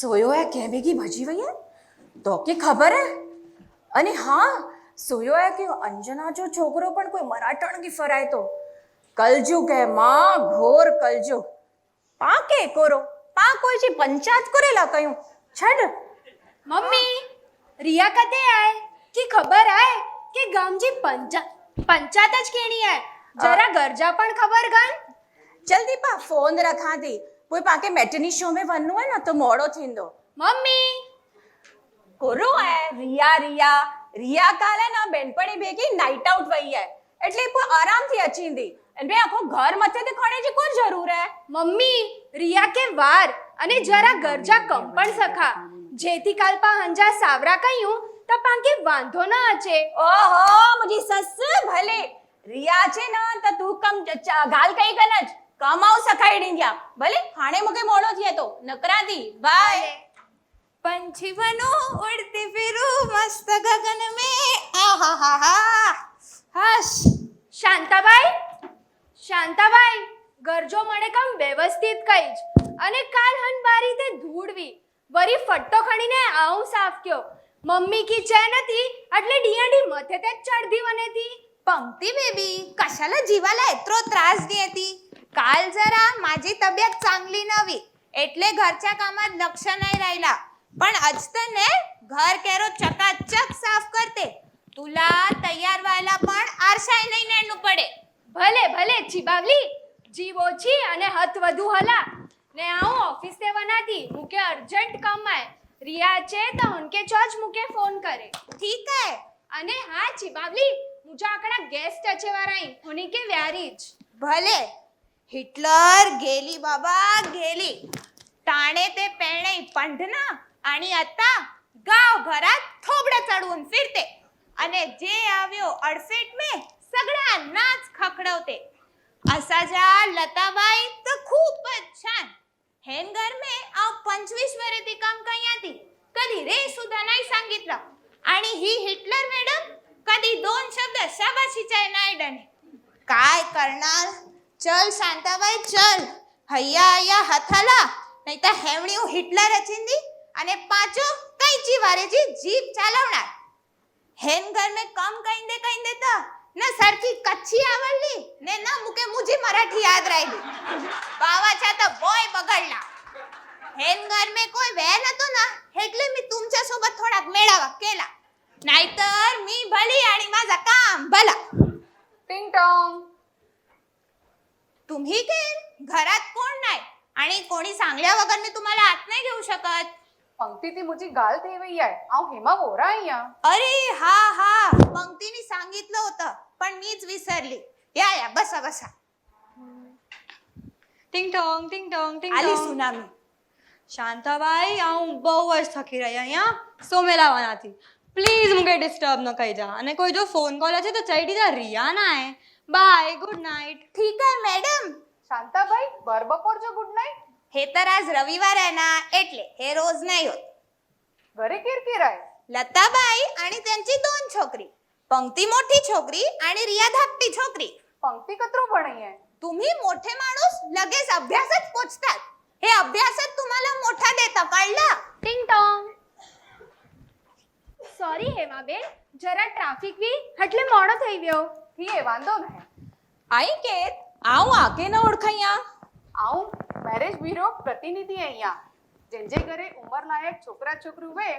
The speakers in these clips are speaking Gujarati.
સોયો એ કે ભેગી ભજી વઈએ તો કે ખબર હે? અને હા સોયો એ કે અંજના જો છોકરો પણ કોઈ મરાઠણગી ફરાય તો? કલજુગ હે માં ઘોર કલજુગ પાકે કોરો? પા કોઈ છે પંચાત કરેલા કયું? છડ. મમ્મી રિયા કદે આય? કે ખબર આય કે ગામજી પંચા પંચાત જ કેણી આય? જરા ગરજા પણ ખબર ગન જલ્દી પા ફોન રખા દે दी કોઈ પાકે મેટની શો में वञिणो आहे न त मोड़ो थींदो મમ્મી કોરો હે રિયા રિયા રિયા કાલે ના બેનપણી ભેગી નાઇટ આઉટ વઈ હે એટલે ઈ કોઈ આરામથી અચીંદી અને બે આખો ઘર મથે તે ખણે જી કોઈ જરૂર હે મમ્મી રિયા કે વાર અને જરા ગરજા કમ પણ સખા જેથી કાલપા હંજા સાવરા કયું તો પાંકે વાંધો ન અચે ઓહો મુજી સસ ભલે રિયા છે ન તો તું કમ ચ- ચ- ગાલ કઈ કન જ કમાવ સખાઈ ડીંગ્યા. ભલે હાણે મુકે મોડો થયે તો. નકરાતી. બાય પંછી બનો ઉડતી ફિરું મસ્ત ગગન મે. આહા હા હા હશ. શાંતાબાઈ? શાંતાબાઈ ગરજો મળે કામ વ્યવસ્થિત કહીજ અને કાલ હનબારી તે ધૂળવી. વરી ફટ્ટો ખણીને આવું સાફ કયો. મમ્મી કી ચેન હતી એટલે ડીયાડી મથે તે ચડધી વનેતી. પંક્તિ બેબી કશાલા જીવાલા એત્રો ત્રાસ દી હતી? કાલ જરા માજી તબિયત ચાંગલી નવી એટલે ઘરच्या કાमात लक्ष नाही राहिला पण अजतने ઘર કેરો ચકાચક સાફ કરતે. તુલા તૈયાર व्हायला પણ आरशाय નહીં એનું પડે. ભલે ભલે જીબાવલી જીવ ઓછી અને હથ વધુ હલા. ને આવું ઓફિસ સેવાનાથી મુકે અર્જન્ટ કામ આય રિયા છે તો ઉનકે ચોજ મુકે ફોન કરે. ઠીક હે. અને હા જીબાવલી મુજા આકડા ગેસ્ટ અચેવારાઈ હોની કે વ્યારી જ. ભલે. हिटलर गेली बाबा गेली. टाणे ते पेणे पंढना आणि आता गाव घरात थोबडा चढवून फिरते. आणि जे आव्यो अडसेट मे सगळ्या नाच खखडवते. असा जा लताबाई तर खूपच छान. हँगर मे आव 25 वरे ती काम काही कधी रे सुद्धा नाही सांगितलं. आणि ही हिटलर मॅडम कधी दोन शब्द शाबाशीच्या नाही डने काय करणार? चल शांताबाई चल. हय्या या हाताला. नाही तर हेवणीव हिटलर अचिंदी आणि पाचो कैची वारेची जीप चालवणार. हेन घर में कम कहीं दे कहीं देता ना सारखी कच्ची आवडली ने ना मुके मुझी मराठी याद राहिली. बावाचा तर बॉय बगडला हेन घर में कोई वेळ नतो ना हेटले मी तुमच्यासोबत थोडा मेळावा केला. नाहीतर मी भली आणि माझा काम भला. टिंग टोंग. तुम्ही के घरात कोण नाही आणि कोणी सांगल्या वगैरे मी तुम्हाला आत नाही घेऊ शकत પંક્તિથી મુજી ગાલ થઈ વઈ આય આવ હેમાં વોરા અહીંયા अरे हा हा पंक्तीने सांगितलं होतं पण मीच विसरली या या बसा बसा ટિંગ ટોંગ ટિંગ ટોંગ ટિંગ आली ટોંગ सुनामी શાંતાબાઈ આ હું બહુ જ થકી રહી અહીંયા સોમેલાવાનાથી પ્લીઝ મૂકે ડિસ્ટર્બ ન કરી જા અને કોઈ જો ફોન કોલ છે તો ચડી જા રિયા ના હે बाय गुड नाईट ठीक आहे मॅडम शांताबाई बरबपोरचं गुड नाईट हे तर आज रविवार आहे ना एटले हे रोज नाही होत. घरे किरकिर आहे. लताबाई आणि त्यांची दोन छोकरी पंक्ती मोठी छोकरी आणि रिया धाकटी छोकरी. पंक्ती कत्रो पण आहे. तुम्ही मोठे माणूस लगेच अभ्यासात पोचतात. हे अभ्यासात तुम्हाला मोठा देता कळलं टिंग टॉंग સોરી હેમાબેન जरा ટ્રાફિક वी हटले મોડો થઈ ગયો થી વાંધો નહીં. આઈ કે આવું આકે ન ઓળખાયા આવું મેરેજ બ્યુરો પ્રતિનિધિ અહીંયા. જેમ જે ઘરે ઉંમર લાયક છોકરા છોકરું વે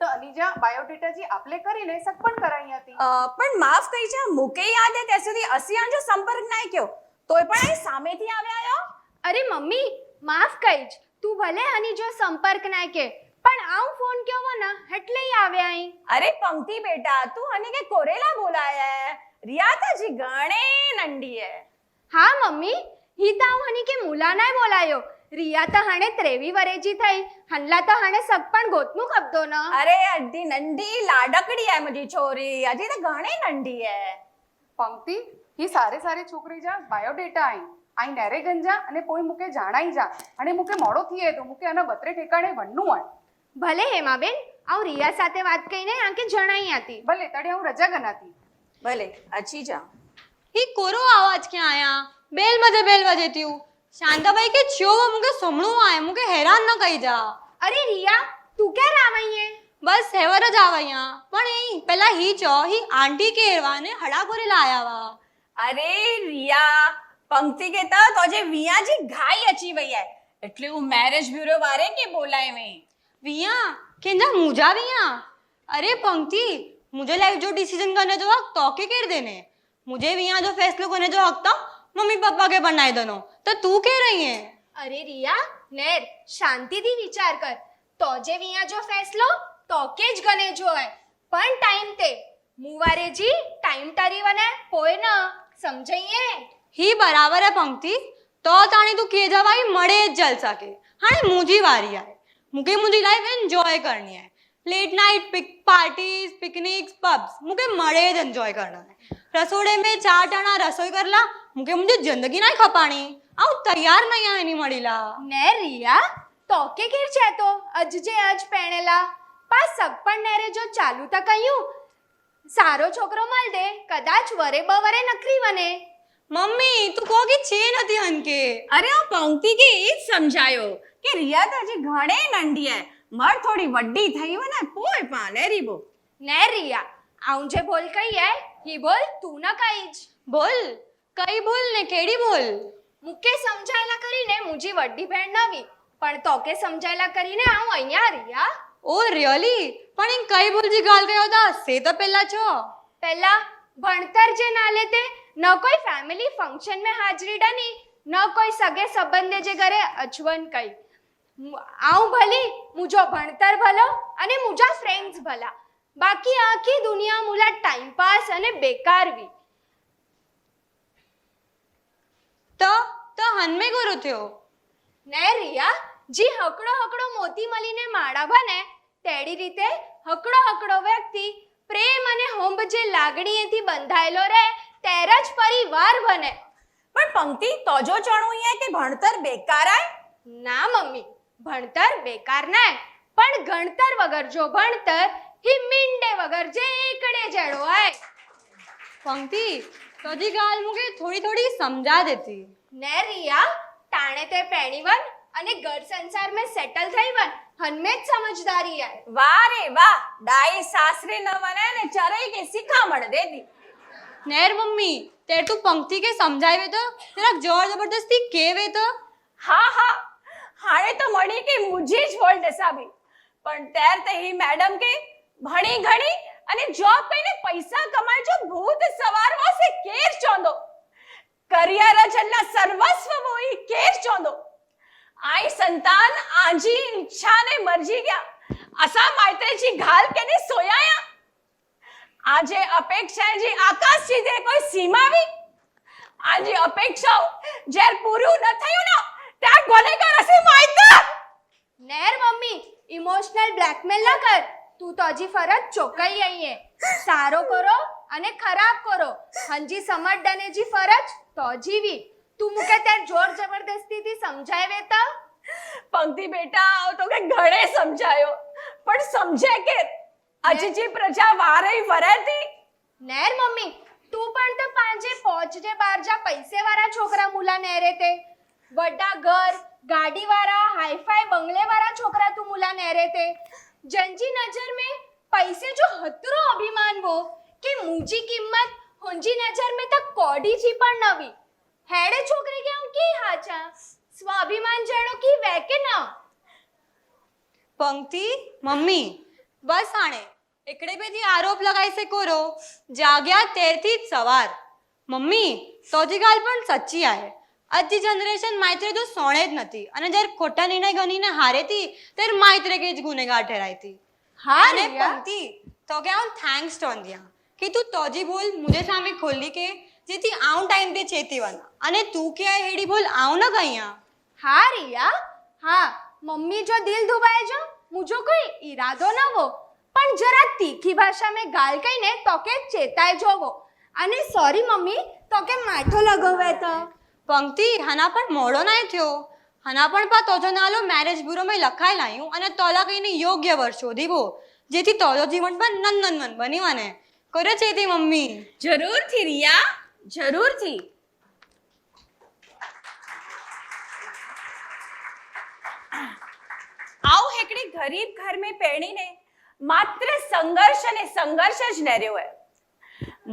તો અનીજા બાયોડેટાજી આપલે કરીને સગપણ કરાઈ હતી પણ માફ કરી છે મુકે યાદ હે ત્યાં સુધી અસિયાન જો સંપર્ક નાય કયો તોય પણ અહીં સામેથી આવ્યા આયો? અરે મમ્મી માફ કઈજ તું ભલે હની જો સંપર્ક ના કે પણ આવું ફોન કયો વના એટલે આવ્યા આઈ અહીં. અરે પંક્તિ બેટા તું અને કે કોરેલા બોલાયા હે રિયા તાજી ગણે નંડી હે હા મમ્મી. હી તા હું હની કે મુલા નાય બોલાયો? રિયા તો હણે ત્રેવી વરેજી થઈ. હનલા તો હણે સગ પણ ગોતનું ખપતો ન. અરે અડધી નંડી લાડકડી હે મજી છોરી. અજી તો ઘણી નંડી હે પંક્તિ હી સારે સારે છોકરી જા બાયોડેટા આઈ. આઈ નરે ગંજા અને કોઈ મુકે જાણાઈ જા. અને મુકે મોડો થીએ તો મુકે આના બત્રે ઠેકાણે વન્નું હોય. ભલે હેમાબેન આવ રિયા સાથે વાત કઈને આંકે જણાઈ હતી ભલે તડે હું રજા ગનાતી ભલે અચી જા હી કોરો આવાજ ક્યાં આયા? બેલ મજે બેલ વજે ત્યું શાંતાબાઈ કે છો મુકે સમણું આય મુકે હેરાન ન કઈ જા. અરે રિયા તું ક્યારે આવાઈએ બસ હેવર જ આવાયા પણ એ પેલા હી ચો હી આંટી કે હેરવાને હડા કોરે લાયા વા અરે રિયા પંક્તિ કેતા તો જે વિયાજી ઘાઈ અચી વૈયા એટલે હું મેરેજ બ્યુરો વારે કે બોલાય મે વિયા કેંજા મુજા વિયા? અરે પંક્તિ मुझे लाइफ जो डिसीजन करने जो हक तो के कर देने मुझे विया जो फैसलो करने जो हक था मम्मी पापा के बनाए दोनों तो तू कह रही है અરે રિયા નેર શાંતિથી વિચાર કર તો જે વિયા જો ફેસલો તો કે જ ગને જોય પણ ટાઈમ તે મુવારે જી ટાઈમ ટરી વને પોય ન સમજઈએ ही बराबर है पंक्ति तो ताणी तू के जवाई मड़े जल सके हाँ मुझी वारी है मुझे मुझी लाइफ एंजॉय करनी है late night pick parties picnics pubs मुझे मड़े ज एंजॉय करना है रसोड़े में चार टाणा रसोई करला मुझे मुझे जिंदगी ना खपानी आऊ तैयार नहीं है नहीं मड़ीला ને રિયા તો કે ઘેર છે તો અજ જે અજ પેણેલા પા સગપણ નેરે જો ચાલુ તા કહ્યું સારો છોકરો મળ દે કદાચ વરે બવરે નકરી વને મમ્મી તું કહો કે છે નથી હનકે અરે આ પંક્તિ કે એ જ સમજાયો કે રિયા તો હજી ઘણે નંડી હે મર થોડી વડી થઈ હોય ને પોયમાં લેરી બોલ. લે રિયા આવું જે બોલ કહીએ હી બોલ તું ન કઈ જ. બોલ કઈ બોલ ને કેડી બોલ? મુકે સમજાયેલા કરીને મુજી વડી ભેણ નવી પણ તો કે સમજાયેલા કરીને આવું અહીંયા રિયા. ઓ રિયલી? પણ એમ કઈ બોલ જી ગાલ ગયો દા સે તો પહેલા છો. પહેલા ભણતર જે ના લેતે ન કોઈ ફેમિલી ફંક્શન મેં હાજરી ડની ન કોઈ સગે સંબંધે જે ઘરે અજવન કઈ. આવું ભલી મુજો ભણતર ભલો અને મુજા ફ્રેન્ડ્સ ભલા. બાકી આખી દુનિયા મુલા ટાઈમ પાસ અને બેકારવી તો તો હનમે ગુરુ થયો? ને રિયા જી હકડો હકડો મોતી મળીને માળા બને તેડી રીતે હકડો હકડો વ્યક્તિ પ્રેમ અને હોંબ જે લાગણીએથી બંધાયેલો રહે ત્યારે જ પરિવાર બને. પણ પંક્તિ તોજો ચણવું હે કે ભણતર બેકાર આય? ના મમ્મી ભણતર બેકાર ના પણ ગણતર વગર જો ભણતર હી મીંડે વગર જે એકડે જડો આય પંક્તિ કદી ગાલ મુકે થોડી થોડી સમજા દેતી. ને રિયા તાણે તે પેણીવન અને ઘર સંસાર મેં સેટલ થઈ વન. હનમે જ સમજદારી આય. વાહ રે વાહ ડાઈ સાસરે ન વને ને ચરઈ કે શિખામણ દેતી. નેર મમ્મી તે તું પંક્તિ કે સમજાવે તો? જરાક જોર જબરદસ્તી કેવે તો? હા હા હાણે તો મળી કે મુજે જ ફોલ્ટ સાબી પણ ત્યાર તે હી મેડમ કે ભણી ઘણી અને જોબ કરીને પૈસા કમાય જો ભૂત સવાર વાસે કેર ચોંદો. કરિયર જલ્લા સર્વસ્વ હોય કેર ચોંદો. આઈ સંતાન આજી ઈચ્છા ને મરજી ગયા. અસા માયત્રેજી ઘાલ કે ને સોયાયા? આજે અપેક્ષા જી આકાશ સીધે કોઈ સીમાવી? આજે અપેક્ષાઓ જ્યારે પૂરું ન થયું ને ત્યાં ગોલેગાર હશે માયતર નેર મમ્મી ઇમોશનલ બ્લેકમેલ ના કર. તું તો હજી ફરજ ચોકાઈ આઈએ સારો કરો અને ખરાબ કરો. હંજી સમજ ડને જી ફરજ તો જીવી તું મુકે તે જોર જબરદસ્તીથી સમજાય વેતા. પંક્તિ બેટા આવ તો કે ઘણે સમજાયો. પણ સમજે કે આજે જે પ્રજા વારે વરેતી નેર મમ્મી તું પણ તો પાંજે પહોંચજે બાર જા પૈસે વાળા છોકરા મુલા નેરે તે. વડા ઘર ગાડીવાળા, હાઈફાઈ, બંગલેવાળા છોકરા તું મુલા નહેરે તે. જનજી નજર મે પૈસે જો હતરો અભિમાન વો કે મુજી કિંમત હુંજી નજર મે તક કોડી છી પણ નવી. હેડે છોકરી કે હું કી હાચા? સ્વાભિમાન જણો કી વેકે ન? પંક્તિ, મમ્મી. બસ આણે. એકડે બેથી આરોપ લગાઈ છે કોરો. જાગ્યા તેરથી જ સવાર. મમ્મી, તોજી ગાલ પણ સચ્ચી આય આજની જનરેશન માઇત્રે તો સોણે જ નથી. અને જ્યારે ખોટા નિર્ણય ગણીને હારેતી ત્યારે માઇત્રે કે જ ગુનેગાર ઠેરાઈતી હા અને રિયા. પંક્તિ તો કે આઉં થેન્ક્સ ટોન દિયા કે તું તોજી બોલ મુજે સામે ખોલી કે જેથી આઉં ટાઈમ તે ચેતીવાના અને તું કે આ હેડી બોલ આઉં ન કહીયા હા રિયા. હા મમ્મી જો દિલ દુબાય જો મુજો કોઈ ઈરાદો ન હો. પણ જરા તીખી ભાષા મેં ગાલ કહીને તો કે ચેતાય જોવો. અને સોરી મમ્મી તો કે માઠો લગાવે તો. પંક્તિ હના પણ મોડો નાય થયો. હના પણ પા તોજો નાલો મેરેજ બ્યુરો માં લખાઈ લાયું અને તોલા કઈને યોગ્ય વર્ષ શોધીવો જેથી તોજો જીવન પણ નંદનવન બની મને. કરે છે તે મમ્મી. જરૂરથી, રિયા, જરૂરથી. આવ હેકડી ગરીબ ઘર મેં પહેણીને માત્ર સંઘર્ષ અને સંઘર્ષ જ ન રહ્યો હે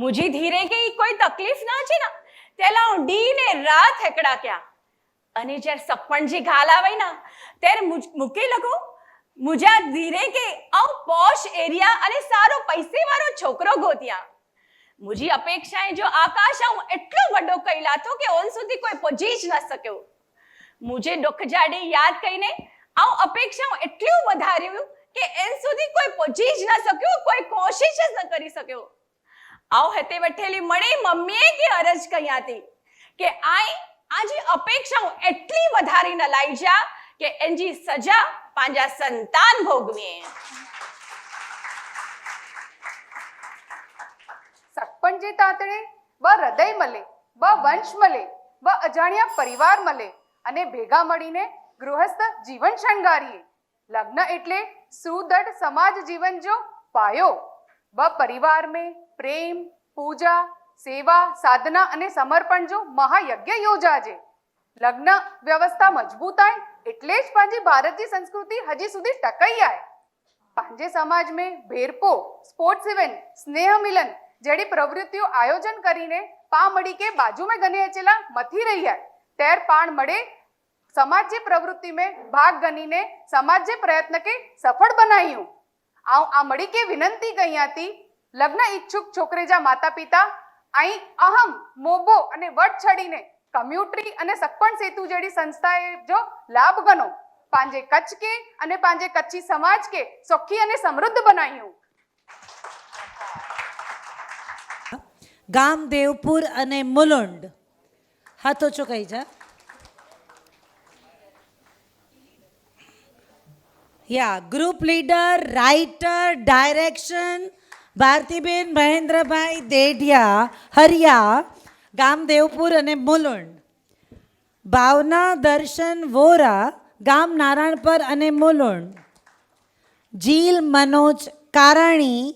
મુજી ધીરે કે કોઈ તકલીફ ના છે ને? તેલા હું ડી ને રાત હેકડા ક્યાં અને જ્યારે સપણજી ઘાલ આવે ને, ત્યારે મૂકી લગો મુજા ધીરે કે આવ પોશ એરિયા અને સારો પૈસે વાળો છોકરો ગોત્યા. મુજી અપેક્ષાએ જો આકાશ આવું એટલો વડો કઈલાતો કે ઓન સુધી કોઈ પહોંચી જ ન શક્યો. મુજે દુઃખ જાડી યાદ કરીને આવ અપેક્ષાઓ એટલું વધાર્યું કે એન સુધી કોઈ પહોંચી જ ન શક્યો, કોઈ કોશિશ જ ન કરી શક્યો. આવ હતે વઠેલી મણી મમ્મીએ કે અરજ કહી હતી? કે આઈ, આજે અપેક્ષાઓ એટલી વધારી ન લાઈ જા કે એનજી સજા પાંજા સંતાન ભોગવીએ. સકપણ જે તાતડે બ હૃદય મળે, બ વંશ મળે, બ અજાણ્યા પરિવાર મળે અને ભેગા મળીને ગૃહસ્થ જીવન શણગારીએ. લગ્ન એટલે સુદૃઢ સમાજ જીવન જો પાયો. બ પરિવાર में પ્રેમ, પૂજા, સેવા, સાધના અને સમર્પણ જો મહાયજ્ઞ યોજાજે. લગ્ન વ્યવસ્થા મજબૂતાય એટલે જ પાંજી ભારતની સંસ્કૃતિ હજી સુધી ટકાઈ આય. પાંજે સમાજ મેં ભેરપો સ્પોર્ટ્સ ઇવેન્ટ સ્નેહ મિલન જેવી પ્રવૃત્તિઓ આયોજન કરીને પા મળી કે બાજુ મેં ગને અચેલા મથી રહ્યા તેર પાણ મળે સમાજ જે પ્રવૃત્તિ મેં ભાગ ગણીને સમાજ જે પ્રયત્ન કે સફળ બનાવ્યું આ મળી કે વિનંતી કહી હતી લગ્ન ઈચ્છુક છોકરેજા માતા પિતા અહીં અહમ મોબો અને વટ છડીને કમ્યુટરી અને સક્પણ સેતુ જેડી સંસ્થાએ જો લાભ ગણો, પાંજે કચ્છ કે અને પાંજે કચ્છી સમાજ કે સુખી અને સમૃદ્ધ બનાવ્યું. ગામ દેવપુર અને મુલુંડ. હાથો ચૂકાઈ જા. યા group leader writer direction Bhartiben Mahendrabhai Dedhia, Hariya ગામ દેવપુર અને મુલુંડ. ભાવના, દર્શન, વોરા, ગામ નારાયણપર અને મુલુંડ. જીલ, મનોજ, કારાણી,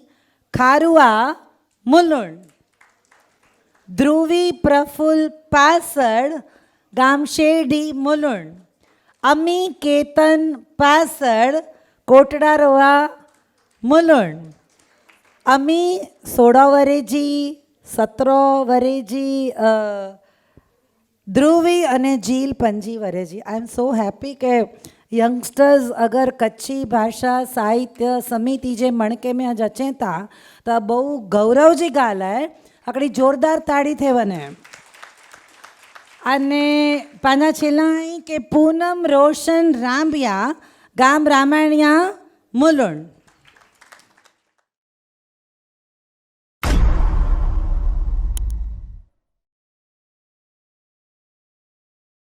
ખારુઆ, મુલુંડ. ધ્રુવી, પ્રફુલ પાસડ ગામ શેરડી, મુલુંડ. અમી, કેતન પાસડ કોટડારોવા મુલુંડ. અમી સોળા વરેજી સતરો વરેજી અ, ધ્રુવી અને જીલ પંજી વરેજી આઈ એમ સો हैप्पी કે यंगस्टर्स अगर कच्छी भाषा साहित्य समिति जे मणके में अॼु अचें था त बहु गौरव जी ॻाल्हि आहे हिकिड़ी ज़ोरदार ताड़ी थिए वञे અને પાંજા છેલ્લા અહીં કે પૂનમ રોશન રાંભિયા ગામ રામાયણિયા મુલુંડ